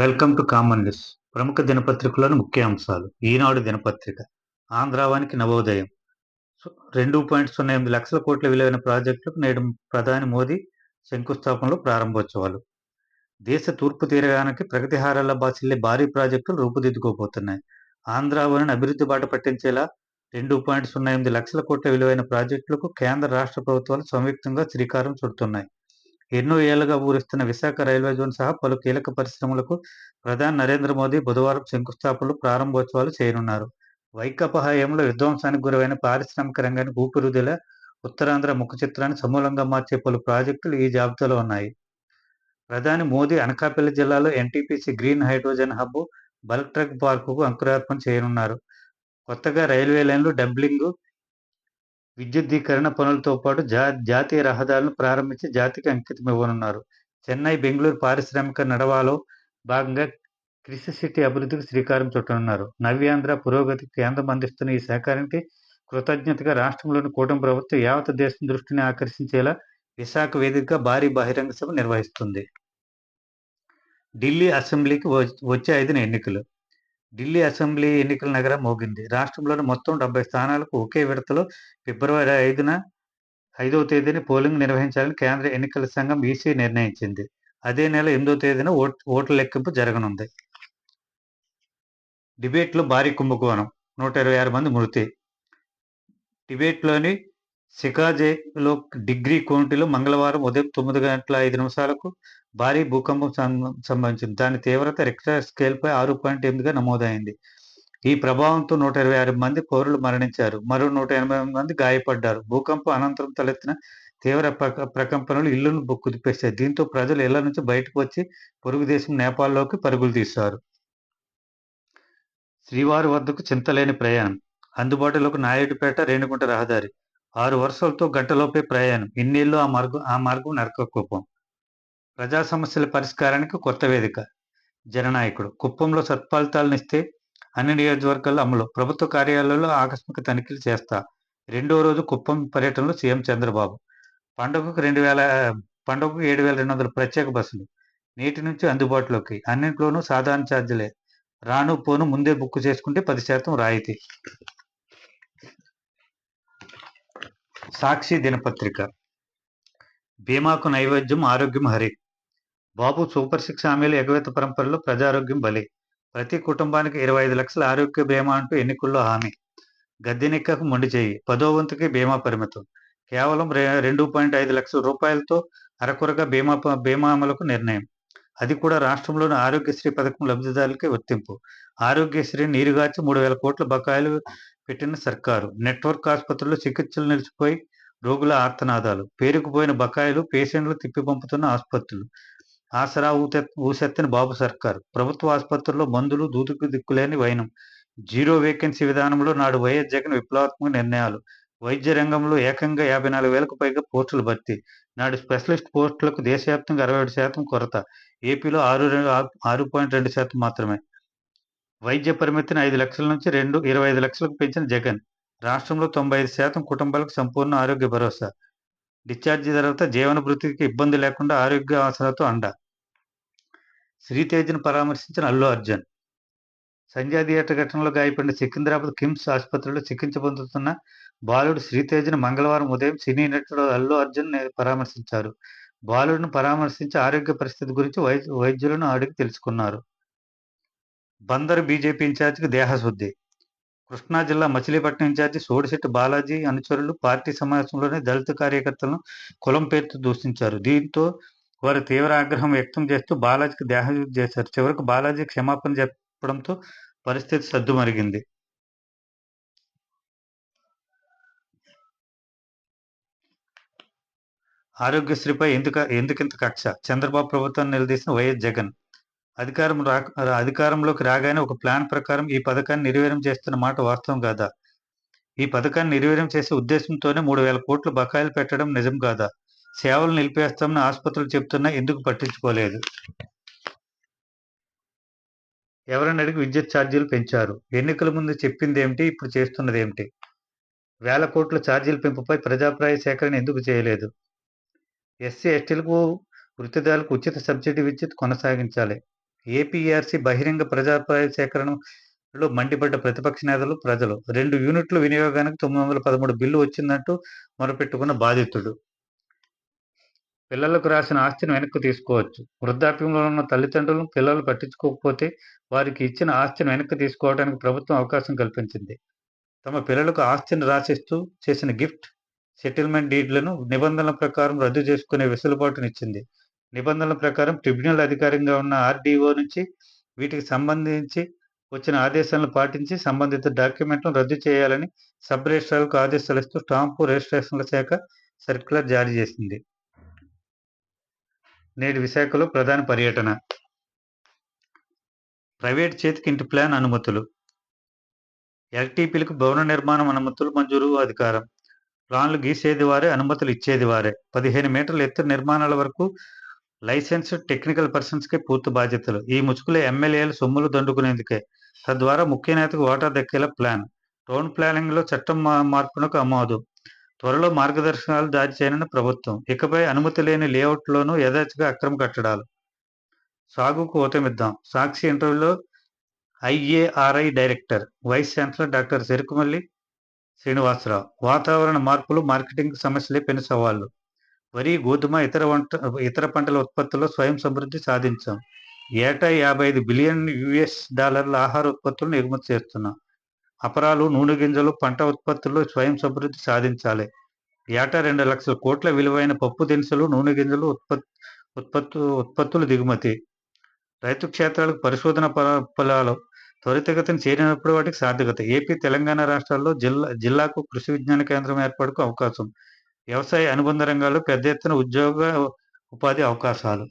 Welcome to common news ప్రముఖ దినపత్రికలోని ముఖ్య అంశాలు ఈనాడు దినపత్రిక. ఆంధ్రావానికి నవోదయం. రెండు పాయింట్ సున్నా ఎనిమిది లక్షల కోట్ల విలువైన ప్రాజెక్టులకు నేడు ప్రధాని మోదీ శంకుస్థాపనలో ప్రారంభోత్సవాలు. దేశ తూర్పు తీరగానికి ప్రగతి హారాల బాసిల్లే భారీ ప్రాజెక్టులు రూపుదిద్దుకోబోతున్నాయి. ఆంధ్రావనిని అభివృద్ధి బాట పట్టించేలా రెండు పాయింట్ సున్నా ఎనిమిది లక్షల కోట్ల విలువైన ప్రాజెక్టులకు కేంద్ర రాష్ట్ర ప్రభుత్వాలు సంయుక్తంగా శ్రీకారం చుడుతున్నాయి. ఎన్నో ఏళ్ళుగా ఊరిస్తున్న విశాఖ రైల్వే జోన్ సహా పలు కీలక పరిశ్రమలకు ప్రధాని నరేంద్ర మోదీ బుధవారం శంకుస్థాపనలు ప్రారంభోత్సవాలు చేయనున్నారు. వైకాపా హయాంలో విధ్వంసానికి గురైన పారిశ్రామిక రంగానికి ఊపిరుదిల ఉత్తరాంధ్ర ముఖ చిత్రాన్ని సమూలంగా మార్చే పలు ప్రాజెక్టులు ఈ జాబితాలో ఉన్నాయి. ప్రధాని మోదీ అనకాపల్లి జిల్లాలో NTPC green hydrogen hub bulk truck పార్కుకు అంకురార్పణ చేయనున్నారు. కొత్తగా రైల్వే లైన్లు డబ్లింగ్ విద్యుద్దీకరణ పనులతో పాటు జా జాతీయ రహదారులను ప్రారంభించి జాతికి అంకితం ఇవ్వనున్నారు. చెన్నై బెంగళూరు పారిశ్రామిక నడవాలో భాగంగా కృషి సిటీ అభివృద్ధికి శ్రీకారం చుట్టనున్నారు. నవ్యాంధ్ర పురోగతికి కేంద్రం అందిస్తున్న ఈ సహకారానికి కృతజ్ఞతగా రాష్ట్రంలోని కూటమి ప్రభుత్వం యావత్ దేశం దృష్టిని ఆకర్షించేలా విశాఖ వేదికగా భారీ బహిరంగ సభ నిర్వహిస్తుంది. ఢిల్లీ అసెంబ్లీకి వచ్చే ఐదున ఎన్నికలు. ఢిల్లీ అసెంబ్లీ ఎన్నికల నగరం మోగింది. రాష్ట్రంలోని మొత్తం డెబ్బై స్థానాలకు ఒకే విడతలో ఫిబ్రవరి ఐదున ఐదవ తేదీని పోలింగ్ నిర్వహించాలని కేంద్ర ఎన్నికల సంఘం ఈసీ నిర్ణయించింది. అదే నెల ఎనిమిదో తేదీన ఓట్ల లెక్కింపు జరగనుంది. డిబేట్లో భారీ కుంభకోణం. నూట ఇరవై ఆరు మంది మృతి. టిబెట్లోని సికాజేలో డిగ్రీ కౌంటీలో మంగళవారం ఉదయం తొమ్మిది గంటల ఐదు నిమిషాలకు భారీ భూకంపం సం- సంభవించింది. దాని తీవ్రత రిక్టర్ స్కేల్పై ఆరు పాయింట్ ఎనిమిదిగా నమోదైంది. ఈ ప్రభావంతో నూట ఇరవై ఆరు మంది పౌరులు మరణించారు. మరో నూట ఎనభై మంది గాయపడ్డారు. భూకంపం అనంతరం తలెత్తిన తీవ్ర ప్రక- ప్రకంపనలు ఇళ్ళను బు- కుదిపేశాయి దీంతో ప్రజలు ఇళ్ళ నుంచి బయటకు వచ్చి పొరుగు దేశం నేపాల్లోకి పరుగులు తీశారు. శ్రీవారి వద్దకు చింతలేని ప్రయాణం. అందుబాటులోకి నాయుడుపేట రేణిగుంట రహదారి. ఆరు వరుసలతో గంటలోపే ప్రయాణం. ఇన్నేళ్ళు ఆ మార్గం ఆ మార్గం నరక కుప్పం ప్రజా సమస్యల పరిష్కారానికి కొత్త వేదిక. జననాయకుడు. కుప్పంలో సత్ఫలితాలనిస్తే అన్ని నియోజకవర్గాల్లో అమలు. ప్రభుత్వ కార్యాలయాల్లో ఆకస్మిక తనిఖీలు చేస్తా. రెండో రోజు కుప్పం పర్యటనలో సీఎం చంద్రబాబు. పండుగకు రెండు వేల పండుగకు ఏడు వేల రెండు వందల ప్రత్యేక బస్సులు. నేటి నుంచి అందుబాటులోకి. అన్నింట్లోనూ సాధారణ ఛార్జీలే. రాను పోను ముందే బుక్ చేసుకుంటే పది శాతం రాయితీ. సాక్షి దినపత్రిక. బీమాకు నైవేద్యం ఆరోగ్యం హరి. బాబు సూపర్ సిక్స్ హామీలు ఎగవేత పరంపరలో ప్రజారోగ్యం బలి. ప్రతి కుటుంబానికి ఇరవై ఐదు లక్షల ఆరోగ్య బీమా అంటూ ఎన్నికల్లో హామీ. గద్దెనెక్కకు మొండి చేయి. పదో వంతుకి బీమా పరిమితం. కేవలం రె- రెండు పాయింట్ ఐదు లక్షల రూపాయలతో అరకొరగా బీమా బీమా అమలుకు నిర్ణయం. అది కూడా రాష్ట్రంలోని ఆరోగ్యశ్రీ పథకం లబ్ధిదారులకే వర్తింపు. ఆరోగ్యశ్రీ నీరుగార్చి మూడు వేల కోట్ల బకాయిలు పెట్టిన సర్కారు. నెట్వర్క్ ఆసుపత్రుల్లో చికిత్సలు నిలిచిపోయి రోగుల ఆర్తనాదాలు. పేరుకుపోయిన బకాయిలు పేషెంట్లు తిప్పి పంపుతున్న ఆసుపత్రులు. ఆసరా ఊతె ఊసెత్తని బాబు సర్కారు. ప్రభుత్వ ఆసుపత్రుల్లో మందులు దూదుకు దిక్కులేని వైనం. జీరో వేకెన్సీ విధానంలో నాడు వైఎస్ జగన్ విప్లవాత్మక నిర్ణయాలు. వైద్య రంగంలో ఏకంగా యాభై నాలుగు వేలకు పైగా పోస్టులు భర్తీ. నాడు స్పెషలిస్ట్ పోస్టులకు దేశవ్యాప్తంగా అరవై ఏడు శాతం కొరత. ఏపీలో ఆరు రెండు ఆరు పాయింట్ రెండు శాతం మాత్రమే. వైద్య పరిమితిని ఐదు లక్షల నుంచి రెండు ఇరవై ఐదు లక్షలకు పెంచిన జగన్ రాష్ట్రంలో తొంభై ఐదు శాతం కుటుంబాలకు సంపూర్ణ ఆరోగ్య భరోసా. డిశ్చార్జి తర్వాత జీవన వృత్తికి ఇబ్బంది లేకుండా ఆరోగ్య అవసరాలతో అండ. శ్రీతేజ్ను పరామర్శించిన అల్లు అర్జున్. సంజయ్ థియేటర్ ఘటనలో గాయపడిన సికింద్రాబాద్ కిమ్స్ ఆసుపత్రిలో చికిత్స పొందుతున్న బాలుడు శ్రీతేజ్ను మంగళవారం ఉదయం సినీ నటుడు అల్లు అర్జున్ పరామర్శించారు. బాలుడిని పరామర్శించి ఆరోగ్య పరిస్థితి గురించి వై- వైద్యులను అడిగి తెలుసుకున్నారు. బందరు బీజేపీ ఇన్ఛార్జికి దేహశుద్ధి. కృష్ణా జిల్లా మచిలీపట్నం ఇన్ఛార్జి సోడిశెట్టి బాలాజీ అనుచరులు పార్టీ సమావేశంలోనే దళిత కార్యకర్తలను కులం పేరుతో దూషించారు. దీంతో వారు తీవ్ర ఆగ్రహం వ్యక్తం చేస్తూ బాలాజీకి దేహశుద్ధి చేశారు. చివరకు బాలాజీ క్షమాపణ చెప్పడంతో పరిస్థితి సద్దుమరిగింది. ఆరోగ్యశ్రీపై ఎందుక ఎందుకింత కక్ష? చంద్రబాబు ప్రభుత్వాన్ని నిలదీసిన వైఎస్ జగన్. అధికారం రా అధికారంలోకి రాగానే ఒక ప్లాన్ ప్రకారం ఈ పథకాన్ని నిర్వీర్యం చేస్తున్న మాట వాస్తవం కాదా? ఈ పథకాన్ని నిర్వీర్యం చేసే ఉద్దేశంతోనే మూడు వేల కోట్లు బకాయిలు పెట్టడం నిజం కాదా? సేవలు నిలిపేస్తామని ఆసుపత్రులు చెప్తున్నా ఎందుకు పట్టించుకోలేదు? ఎవరని అడిగి విద్యుత్ ఛార్జీలు పెంచారు. ఎన్నికల ముందు చెప్పింది ఏమిటి ఇప్పుడు చేస్తున్నది ఏమిటి వేల కోట్ల ఛార్జీల పెంపుపై ప్రజాప్రాయ సేకరణ ఎందుకు చేయలేదు? ఎస్సీ ఎస్టీలకు వృత్తిదారులకు ఉచిత సబ్సిడీ విద్యుత్ కొనసాగించాలి. ఏపీఆర్సీ బహిరంగ ప్రజాభిప్రాయ సేకరణలో మండిపడ్డ ప్రతిపక్ష నేతలు ప్రజలు. రెండు యూనిట్ల వినియోగానికి తొమ్మిది వందల పదమూడు బిల్లు వచ్చిందంటూ మొరపెట్టుకున్న బాధితుడు. పిల్లలకు రాసిన ఆస్తిని వెనక్కి తీసుకోవచ్చు. వృద్ధాప్యంలో ఉన్న తల్లిదండ్రులను పిల్లలు పట్టించుకోకపోతే వారికి ఇచ్చిన ఆస్తిని వెనక్కి తీసుకోవడానికి ప్రభుత్వం అవకాశం కల్పించింది. తమ పిల్లలకు ఆస్తిని రాసిస్తూ చేసిన గిఫ్ట్ సెటిల్మెంట్ డీడ్లను నిబంధనల ప్రకారం రద్దు చేసుకునే వెసులుబాటునిచ్చింది. నిబంధనల ప్రకారం ట్రిబ్యునల్ అధికారంగా ఉన్న ఆర్డీఓ నుంచి వీటికి సంబంధించి వచ్చిన ఆదేశాలను పాటించి సంబంధిత డాక్యుమెంట్లను రద్దు చేయాలని సబ్ రిజిస్ట్రార్లకు ఆదేశాలు ఇస్తూ స్టాంపు రిజిస్ట్రేషన్ల శాఖ సర్క్యులర్ జారీ చేసింది. నేడు విశాఖలో ప్రధాన పర్యటన. ప్రైవేట్ చేతికి ఇంటి ప్లాన్ అనుమతులు. ఎల్టీపీలకు భవన నిర్మాణం అనుమతులు మంజూరు అధికారం. ప్లాన్లు గీసేది వారే అనుమతులు ఇచ్చేది వారే. పదిహేను మీటర్ల ఎత్తు నిర్మాణాల వరకు లైసెన్స్ టెక్నికల్ పర్సన్స్కే పూర్తి బాధ్యతలు. ఈ ముసుగులో ఎమ్మెల్యేలు సొమ్ములు దండుకునేందుకే. తద్వారా ముఖ్య నేతకు వాటా దక్కేలా ప్లాన్. టౌన్ ప్లానింగ్లో చట్టం మార్పునకు ఆమోదు. త్వరలో మార్గదర్శకాలు జారీ చేయనున్న ప్రభుత్వం. ఇకపై అనుమతి లేని లేఅవుట్లోనూ యథాచిగా అక్రమ కట్టడాలు. సాగుకు ఊతమిద్దాం. సాక్షి ఇంటర్వ్యూలో IARI director vice chancellor doctor Cherukumalli Srinivasarao. వాతావరణ మార్పులు మార్కెటింగ్ సమస్యలే పెను సవాళ్ళు వరి గోధుమ ఇతర వంట ఇతర పంటల ఉత్పత్తుల్లో స్వయం సమృద్ధి సాధించాం. ఏటా యాభై ఐదు బిలియన్ యుఎస్ డాలర్ల ఆహార ఉత్పత్తులను ఎగుమతి చేస్తున్నాం. అపరాలు నూనె గింజలు పంట ఉత్పత్తుల్లో స్వయం సమృద్ధి సాధించాలి. ఏటా రెండు లక్షల కోట్ల విలువైన పప్పు దినుసులు నూనె గింజలు ఉత్పత్తి ఉత్పత్తు ఉత్పత్తులు దిగుమతి. రైతు క్షేత్రాలకు పరిశోధన ఫలాలు త్వరితగతిని చేరినప్పుడు వాటికి సాధ్యత ఏపీ తెలంగాణ రాష్ట్రాల్లో జిల్లా జిల్లాకు కృషి విజ్ఞాన కేంద్రం ఏర్పాటుకు అవకాశం. వ్యవసాయ అనుబంధ రంగాల్లో పెద్ద ఎత్తున ఉద్యోగ ఉపాధి అవకాశాలు.